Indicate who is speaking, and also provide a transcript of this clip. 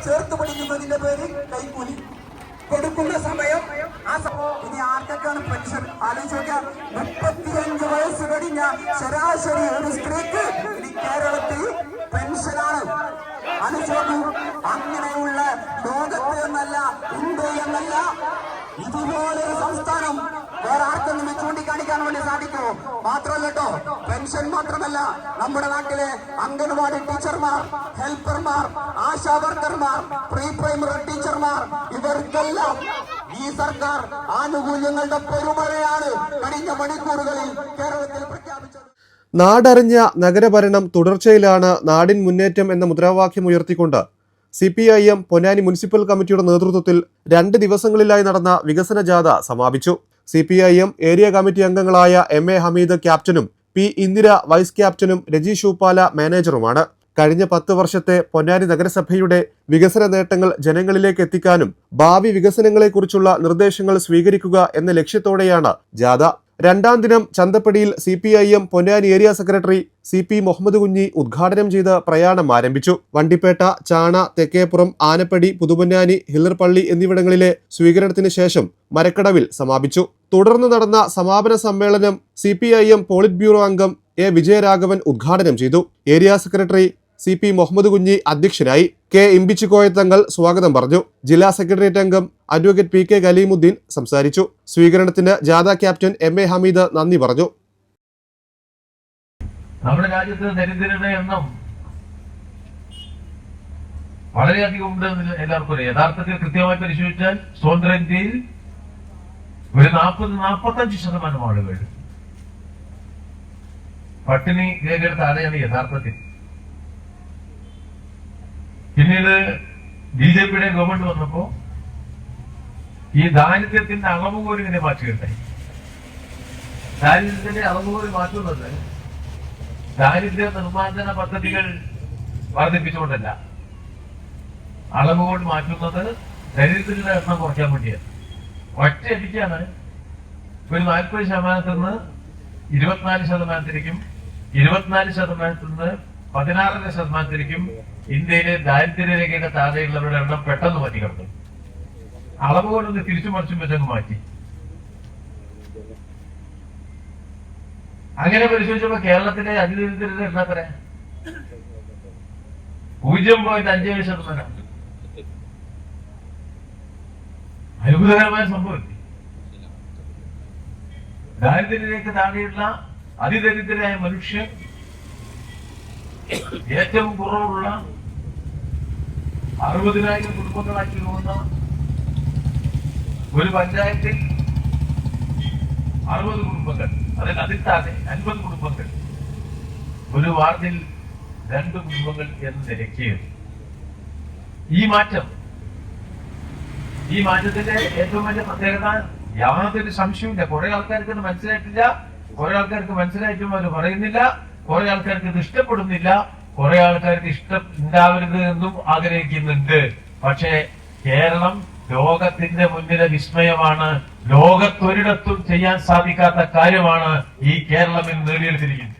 Speaker 1: പേര് കൈക്കൂലി. കൊടുക്കുന്ന സമയം ആ സമയം ഇനി ആർക്കൊക്കെയാണ് പെൻഷൻ? ആലോചിച്ച് നോക്കാം മുപ്പത്തിയഞ്ച് വയസ്സ് കഴിഞ്ഞ ശരാശരി ഒരു സ്ത്രീക്ക് ഇനി കേരളത്തിൽ പെൻഷനാണ്. ആലോചിച്ച് അങ്ങനെയുള്ള ലോകത്ത് എന്നല്ല ഇന്ത്യ എന്നല്ല ഇതുപോലൊരു സംസ്ഥാനം വേറെ ആർക്കൊന്നും ചൂണ്ടിക്കാണിക്കാൻ വേണ്ടി സാധിക്കുമോ? മാത്രമല്ല കേട്ടോ പെൻഷൻ മാത്രമല്ല നമ്മുടെ നാട്ടിലെ അംഗൻവാടി ടീച്ചർമാർ ഹെൽപ്പർമാർ ആശാ വർക്കർമാർ പ്രീ പ്രൈമറി ടീച്ചർമാർ ഇവർക്കെല്ലാം ഈ സർക്കാർ ആനുകൂല്യങ്ങളുടെ പെരുമഴയാണ് കഴിഞ്ഞ മണിക്കൂറുകളിൽ കേരളത്തിൽ പ്രഖ്യാപിച്ചത്.
Speaker 2: നാടറിഞ്ഞ നഗരഭരണം തുടർച്ചയിലാണ് നാടിൻ മുന്നേറ്റം എന്ന മുദ്രാവാക്യം ഉയർത്തിക്കൊണ്ട് C P I M Ponnani municipal കമ്മിറ്റിയുടെ നേതൃത്വത്തിൽ രണ്ട് ദിവസങ്ങളിലായി നടന്ന വികസന ജാഥ സമാപിച്ചു. C P I M area committee അംഗങ്ങളായ എം എ ഹമീദ് ക്യാപ്റ്റനും പി ഇന്ദിര വൈസ് ക്യാപ്റ്റനും രജി ഷൂപ്പാല മാനേജറുമാണ്. കഴിഞ്ഞ പത്ത് വർഷത്തെ പൊന്നാനി നഗരസഭയുടെ വികസന നേട്ടങ്ങൾ ജനങ്ങളിലേക്ക് എത്തിക്കാനും ഭാവി വികസനങ്ങളെക്കുറിച്ചുള്ള നിർദ്ദേശങ്ങൾ സ്വീകരിക്കുക എന്ന ലക്ഷ്യത്തോടെയാണ് ജാഥ. രണ്ടാം ദിനം ചന്തപ്പടിയിൽ C P I M Ponnani area secretary C P Muhammad Kunhi ഉദ്ഘാടനം ചെയ്ത് പ്രയാണം ആരംഭിച്ചു. വണ്ടിപ്പേട്ട ചാണ തെക്കേപ്പുറം ആനപ്പടി പുതുപൊന്നാനി ഹില്ലർപള്ളി എന്നിവിടങ്ങളിലെ സ്വീകരണത്തിന് ശേഷം മരക്കടവിൽ സമാപിച്ചു. തുടർന്ന് നടന്ന സമാപന സമ്മേളനം C P I M politburo അംഗം എ വിജയരാഘവൻ ഉദ്ഘാടനം ചെയ്തു. Area secretary C P Muhammad Kunhi അധ്യക്ഷനായി കെ ഇമ്പിച്ചിക്കോയത്തങ്ങൾ സ്വാഗതം പറഞ്ഞു. ജില്ലാ സെക്രട്ടേറിയറ്റ് അംഗം അഡ്വക്കേറ്റ് പി കെ കലീമുദ്ദീൻ സംസാരിച്ചു. സ്വീകരണത്തിന് ജാഥ ക്യാപ്റ്റൻ എം എ ഹമീദ് നന്ദി പറഞ്ഞു.
Speaker 3: നമ്മുടെ രാജ്യത്ത് ദരിദ്രരുടെ എണ്ണം വളരെയധികം ഉണ്ട് എല്ലാവർക്കും അറിയാം. യഥാർത്ഥത്തിൽ കൃത്യമായി പരിശോധിച്ചാൽ സ്വതന്ത്ര ഇന്ത്യയിൽ ഒരു നാൽപ്പത് നാൽപ്പത്തഞ്ച് ശതമാനം ആളുകൾ. പട്ടിണി രേഖയുടെ താഴെയാണ് യഥാർത്ഥത്തിൽ. പിന്നീട് ബി ജെ പിയുടെ ഗവൺമെന്റ് വന്നപ്പോ ഈ ദാരിദ്ര്യത്തിന്റെ അളവ് പോലും ഇങ്ങനെ മാറ്റുകയുണ്ടായി ദാരിദ്ര്യത്തിന്റെ അളവ് പോലും മാറ്റുന്നത് ദാരിദ്ര്യ നിർമ്മാർജന പദ്ധതികൾ വർദ്ധിപ്പിച്ചുകൊണ്ടല്ല. അളവ് അളവുകൾ മാറ്റുന്നത് ദരിദ്രരുടെ എണ്ണം കുറയ്ക്കാൻ വേണ്ടിയാണ്. ഒറ്റയടിക്കാണ് ഒരു നാൽപ്പത് ശതമാനത്തിൽ നിന്ന് ഇരുപത്തിനാല് ശതമാനത്തിലേക്കും ഇരുപത്തിനാല് ശതമാനത്തിൽ നിന്ന് പതിനാറര ശതമാനത്തിലേക്കും ഇന്ത്യയിലെ ദാരിദ്ര്യരേഖയുടെ താഴെയുള്ളവരുടെ എണ്ണം പെട്ടെന്ന് മാറ്റി കിടന്നു അളവുകളൊന്ന് തിരിച്ചു മറിച്ചും വെച്ചങ്ങ് മാറ്റി. അങ്ങനെ പരിശോധിച്ചപ്പോ കേരളത്തിലെ അതിദരിദ്രരുടെ എണ്ണം എത്ര പൂജ്യം പോയിന്റ് അഞ്ചേഴ് ശതമാനം. അത്ഭുതകരമായ സംഭവം. ദാരിദ്ര്യത്തിലേക്ക് താഴെയുള്ള അതിദരിദ്രരായ മനുഷ്യൻ ഏറ്റവും കുറവുള്ള അറുപതിനായിരം കുടുംബങ്ങളാക്കി പോകുന്ന ഒരു പഞ്ചായത്തിൽ അറുപത് കുടുംബങ്ങൾ അതിൽ താഴെ അൻപത് കുടുംബങ്ങൾ ഒരു വാർഡിൽ രണ്ട് കുടുംബങ്ങൾ എന്ന നിലയ്ക്ക് ഈ മാറ്റം ഈ മാറ്റത്തിന്റെ ഏറ്റവും വലിയ പ്രത്യേകത യാതൊരു സംശയമില്ല. കുറെ ആൾക്കാർക്ക് ഇത് മനസ്സിലായിട്ടില്ല. കുറെ ആൾക്കാർക്ക് മനസ്സിലായിട്ടും അവർ പറയുന്നില്ല. കുറെ ആൾക്കാർക്ക് ഇത് ഇഷ്ടപ്പെടുന്നില്ല. കുറെ ആൾക്കാർക്ക് ഇഷ്ടം ഉണ്ടാവരുത് എന്നും ആഗ്രഹിക്കുന്നുണ്ട്. പക്ഷേ കേരളം ലോകത്തിന്റെ മുന്നിലെ വിസ്മയമാണ്. ലോകത്തൊരിടത്തും ചെയ്യാൻ സാധിക്കാത്ത കാര്യമാണ് ഈ കേരളം ഇന്ന് നേടിയെടുത്തിരിക്കുന്നത്